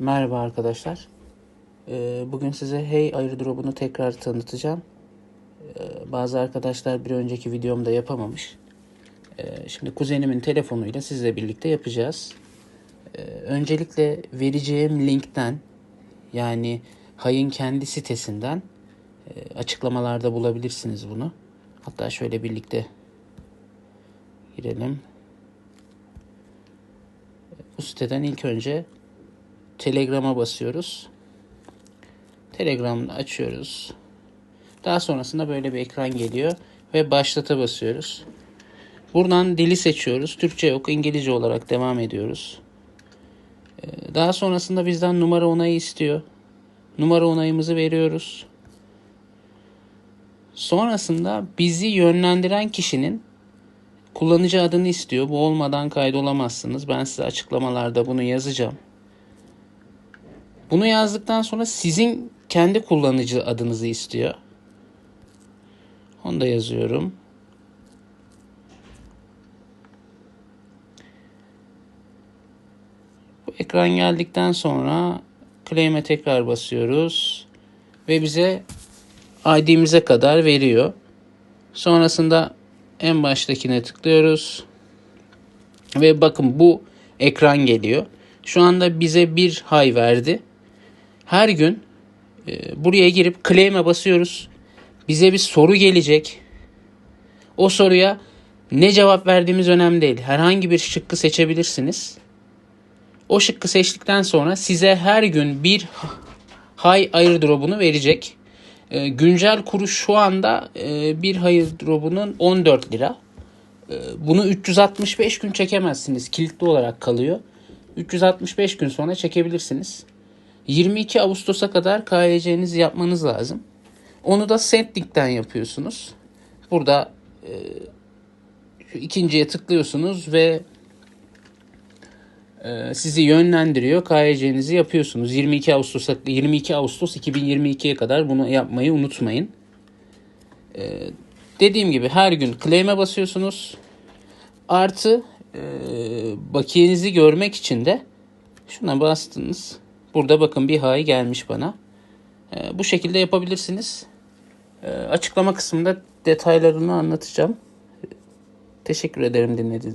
Merhaba arkadaşlar. Ee, Bugün size Hey airdrop'unu tekrar tanıtacağım. Ee, Bazı arkadaşlar bir önceki videomda yapamamış. Ee, Şimdi kuzenimin telefonuyla sizle birlikte yapacağız. Öncelikle vereceğim linkten yani Hay'ın kendi sitesinden e, açıklamalarda bulabilirsiniz bunu. Hatta şöyle birlikte girelim. Bu siteden ilk önce Telegram'a basıyoruz. Telegram'ı açıyoruz. Daha sonrasında böyle bir ekran geliyor ve başlata basıyoruz. Buradan dili seçiyoruz. Türkçe yok, İngilizce olarak devam ediyoruz. Ee, Daha sonrasında bizden numara onayı istiyor. Numara onayımızı veriyoruz. Sonrasında bizi yönlendiren kişinin kullanıcı adını istiyor. Bu olmadan kaydolamazsınız. Ben size açıklamalarda bunu yazacağım. Bunu yazdıktan sonra sizin kendi kullanıcı adınızı istiyor. Onu da yazıyorum. Bu ekran geldikten sonra claim'e tekrar basıyoruz ve bize ID'mize kadar veriyor. Sonrasında en baştakine tıklıyoruz. Ve bakın bu ekran geliyor. Şu anda bize bir hay verdi. Her gün e, buraya girip claim'e basıyoruz. Bize bir soru gelecek. O soruya ne cevap verdiğimiz önemli değil. Herhangi bir şıkkı seçebilirsiniz. O şıkkı seçtikten sonra size her gün bir hay airdrop'unu verecek. E, güncel kuru şu anda e, bir airdrop'unun 14 lira. E, bunu 365 gün çekemezsiniz. Kilitli olarak kalıyor. 365 gün sonra çekebilirsiniz. 22 Ağustos'a kadar KYC'nizi yapmanız lazım. Onu da Sendlink'ten yapıyorsunuz. Burada e, ikinciye tıklıyorsunuz ve e, sizi yönlendiriyor. KYC'nizi yapıyorsunuz. 22 Ağustos 22 Ağustos 2022'ye kadar bunu yapmayı unutmayın. E, dediğim gibi her gün claim'e basıyorsunuz. Artı e, bakiyenizi görmek için de şuna bastınız. Burada bakın bir hay gelmiş bana. E, bu şekilde yapabilirsiniz. E, açıklama kısmında detaylarını anlatacağım. Teşekkür ederim dinlediğiniz